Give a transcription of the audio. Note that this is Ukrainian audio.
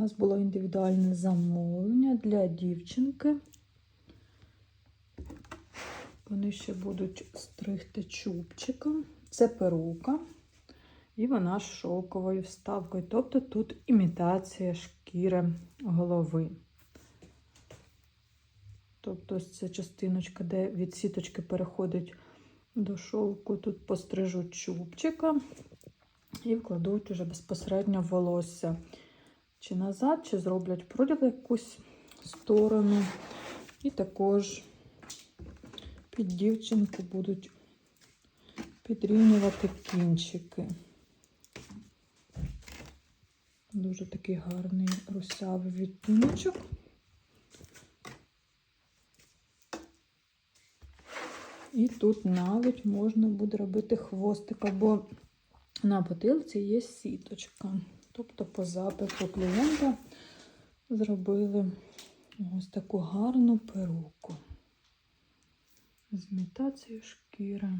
нас було індивідуальне замовлення для дівчинки. Вони ще будуть стригти чубчиком. Це перука. І вона з шовковою вставкою. Тобто тут імітація шкіри голови. Тобто ось ця частиночка, де від сіточки переходить до шовку, тут пострижуть чубчика і вкладуть уже безпосередньо волосся. Чи назад, чи зроблять проділ якусь сторону. І також під дівчинку будуть підрівнювати кінчики. Дуже такий гарний русявий відтіночок. І тут навіть можна буде робити хвостик, або на потилці є сіточка. Тобто по запиту клієнта зробили ось таку гарну перуку з імітацією шкіри.